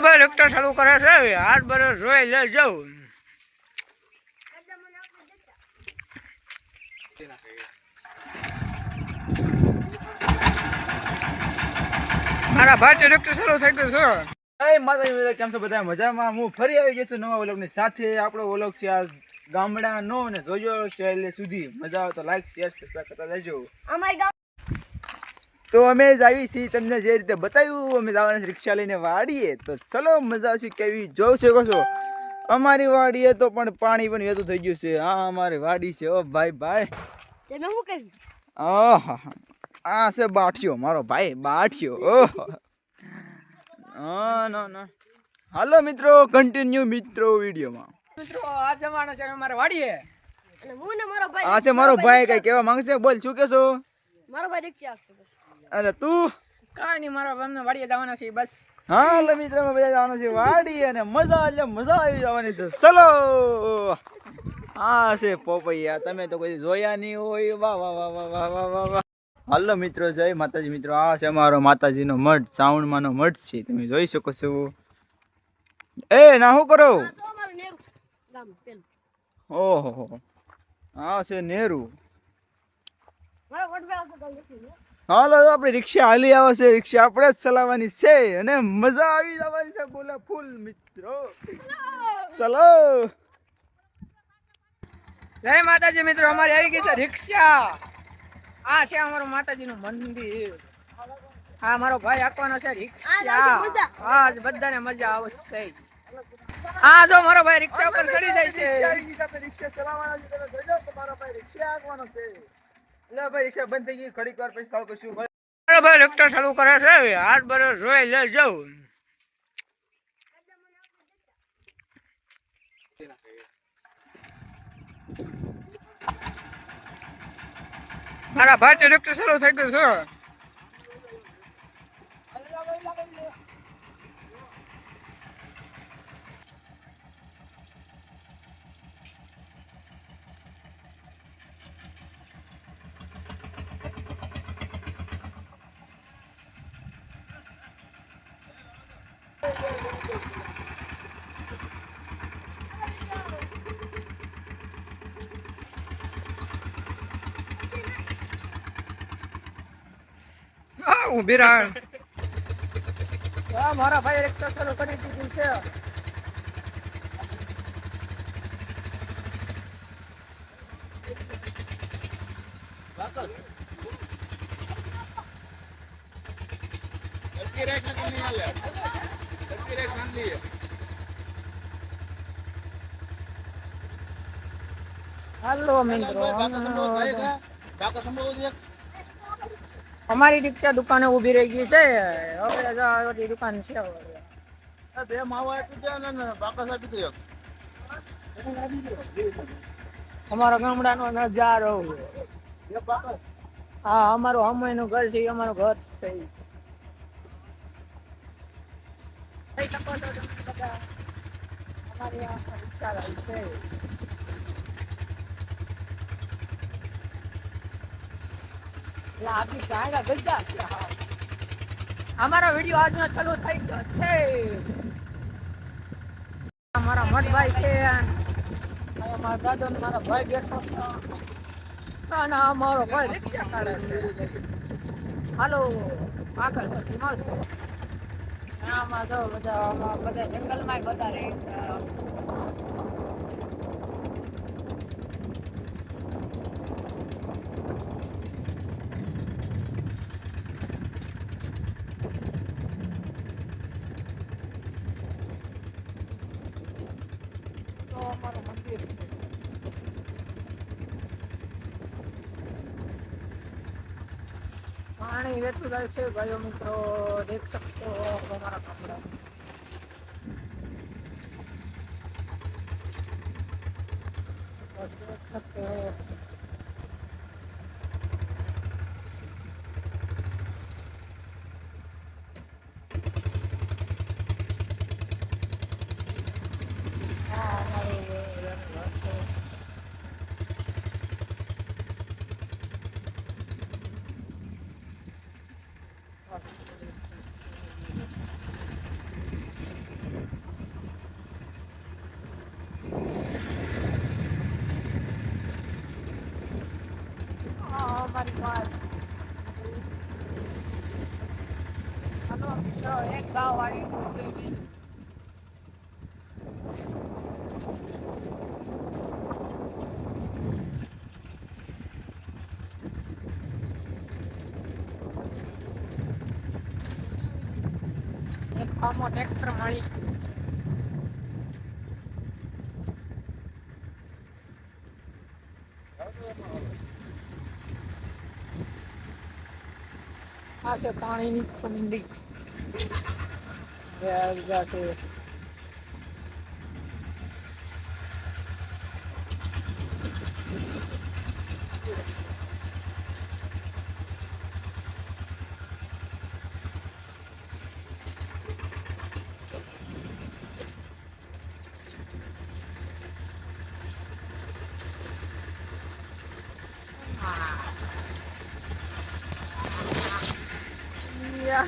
મારો ભાઈ લેક્ચર શરૂ કરે છે. હાથ બરસ જોઈ લે જવું મારા ભાઈ લેક્ચર શરૂ થઈ ગયું છે. કેમ છો? બધા મજામાં. હું ફરી આવી ગયો છું નવા વ્લોગની સાથે. આપણો વ્લોગ છે આ ગામડાનો ને જોજો એટલે સુધી. મજા આવે તો લાઈક શેર સબસ્ક્રાઇબ કરતા રહેજો. અમારી ગામ તો અમે જ આવી છીએ તમને જે રીતે બતાવ્યું અમે જવાના રિક્ષા લઈને વાડીએ. તો ચલો મજા આવશે કેવી. જોઉં શકો છો. અમારી વાડીએ તો પણ પાણી પણ વહેતું થઈ ગયું છે. હા અમારી વાડી છે. ઓ ભાઈ ભાઈ. તમે શું કર્યું? આહા આ છે બાઠિયો મારો ભાઈ બાઠિયો. ઓહો. હા ના ના. હાલો મિત્રો કન્ટિન્યુ મિત્રો વિડીયોમાં. મિત્રો આ જમાનો છે અમારા વાડીએ. અને હું ને મારો ભાઈ આ છે મારો ભાઈ કઈ કેવા માંગશે? બોલ શું કહેશો? મારો ભાઈ રિક્ષા આપશે અરે તું? કાંઈ નહીં મારા ભાઈને વાડીએ જવાના છે બસ. હા એટલે મિત્રો બધા જવાના છે વાડી અને મજા એટલે મજા આવી જવાની છે. ચલો! હા છે પોપૈયા. તમે તો કોઈ જોયા નહીં હોય. વાહ વાહ વાહ વાહ વાહ વાહ વાહ વાહ. હાલો મિત્રો જય માતાજી. મિત્રો આ છે અમારો માતાજીનો મઠ સાવણમાંનો મઠ છે. તમે જોઈ શકો છો. એ ના શું કરો? આ તો અમારું નેરું. ગામ પેલું. ઓહો હા છે નેરું. હાલો આપણી રિક્ષા હાલી આવે છે. રિક્ષા આપણે જ ચલાવવાની છે અને મજા આવી જવાની છે. બોલા ફૂલ મિત્રો. ચલો. જય માતાજી મિત્રો અમારી આવી ગઈ છે રિક્ષા. આ છે અમારું માતાજીનું મંદિર. હા મારો ભાઈ આપવાનો છે રિક્ષા. હા બધાને મજા આવશે. હા જો મારો ભાઈ રિક્ષા ઉપર ચડી જાય છે. રિક્ષા ચલાવવાના છે. તમે તમારો ભાઈ રિક્ષા આપવાનો છે. રિક્ષા બંધ થઈ ગઈ, ઘડીક વાર પછી કાલ કશું શરૂ કરે છે હાથ બરસ જોઈ લે જવું મારા ભાઈ લેક્ચર શરૂ થઈ ગયું છે. હું બિરાણ મારા ભાઈ એક ચક્કર કરી દીધું છે. હાલો મિત્રો અમારી રિક્ષા દુકાને ઊભી રહી ગઈ છે હવે દુકાન છે હવે. બે માવા આપી દે ને બાકસ આપી દે અમારા ગામડાનો નજારો. હા અમારું હમણાંનું ઘર છે અમારું ઘર છે. જોઈ શકો છો તમે બધા. અમારી આ રિક્ષા એટલે આપણી ગાયના ગજા છે અમારો વીડિયો આજનો ચાલુ થઈ ગયો છે. અમારા મઠભાઈ છે મારા દાદો ને મારા ભાઈ બેઠો છે. ના ના અમારો ભાઈ રિક્ષા કાઢે છે. હાલો, આગળ પછી મળશું. આમાં જો બધા બધા જંગલમાં બધા રહે છે. પાણી વેતું જાય છે ભાઈઓ મિત્રો દેખ શકતો હો અમારા કપડા દેખ શકતે હો આવી ગયું છે આમાં ટ્રેક્ટર મળી. આ છે પાણીની કુંડી બે બીજા છે Yeah.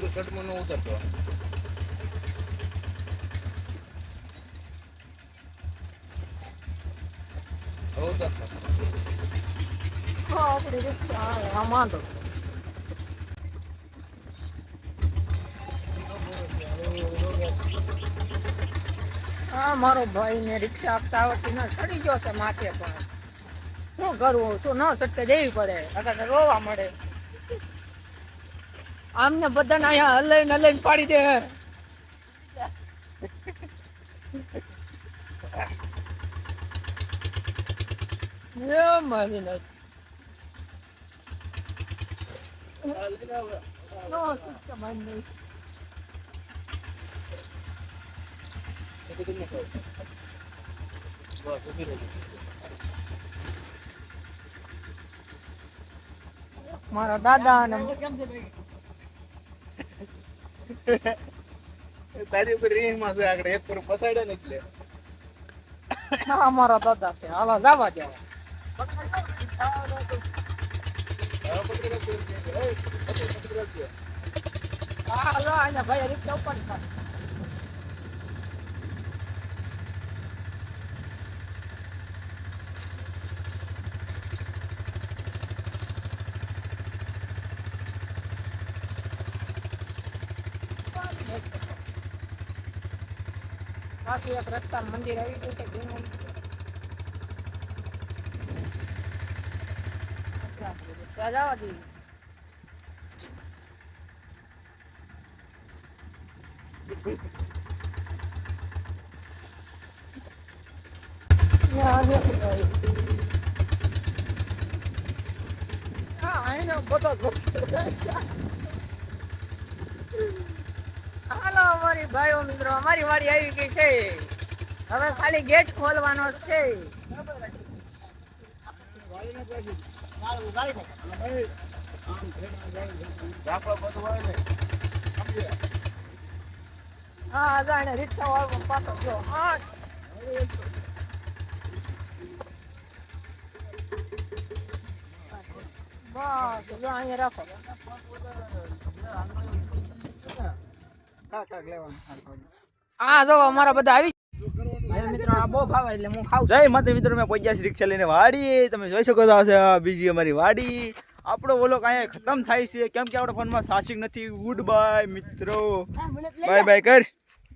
રંગ કટમાં નો ઉતરતો. મારો ભાઈ ને રિક્ષા આપતા આવડતી ના ચડી ગયો છે માથે પણ. શું કરવું શું ન સટકે, દેવી પડે. રોવા મળે. આમને બધાને અહીંયા હલાઈને હલાઈને પાડી દે. મારા દાદા ને તારી ઉપર રીંગમાં છે આગળ એક પર પસાડે ને એટલે. હા મારા દાદા છે. હાલો જવા રાખજો. હા હાલો આને ભાઈ રીક્ષા ઉપર થાય પાછું એક રસ્તા મંદિર આવી ગયું છે જૂનું. રિક્ષા જવા દેવી Ja, નથી આવી. હાલો અમારી ભાઈઓ મિત્રો, અમારી વાડી આવી ગઈ છે. હવે ખાલી ગેટ ખોલવાનો છે? હા જાણે રિક્ષા વાળો પાછો હા બસ અહીંયા રાખો. હા જો અમારા બધા આવી ભાઈ મિત્રો આ બહુ ભાવે એટલે હું ખાઉં છું. જય માતા મિત્રો મેં પહોંચ્યા રિક્ષા લઈને વાડી. તમે જોઈ શકો છો આ બીજી અમારી વાડી. આપણો ઓલો કાંઈ ખતમ થાય છે. કેમ કે આપણા ફોનમાં સાહસિક નથી. ગુડ બાય મિત્રો બાય બાય કર.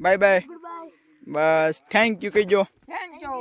બાય બાય બાય બસ થેન્ક યુ કહીજો. Thank you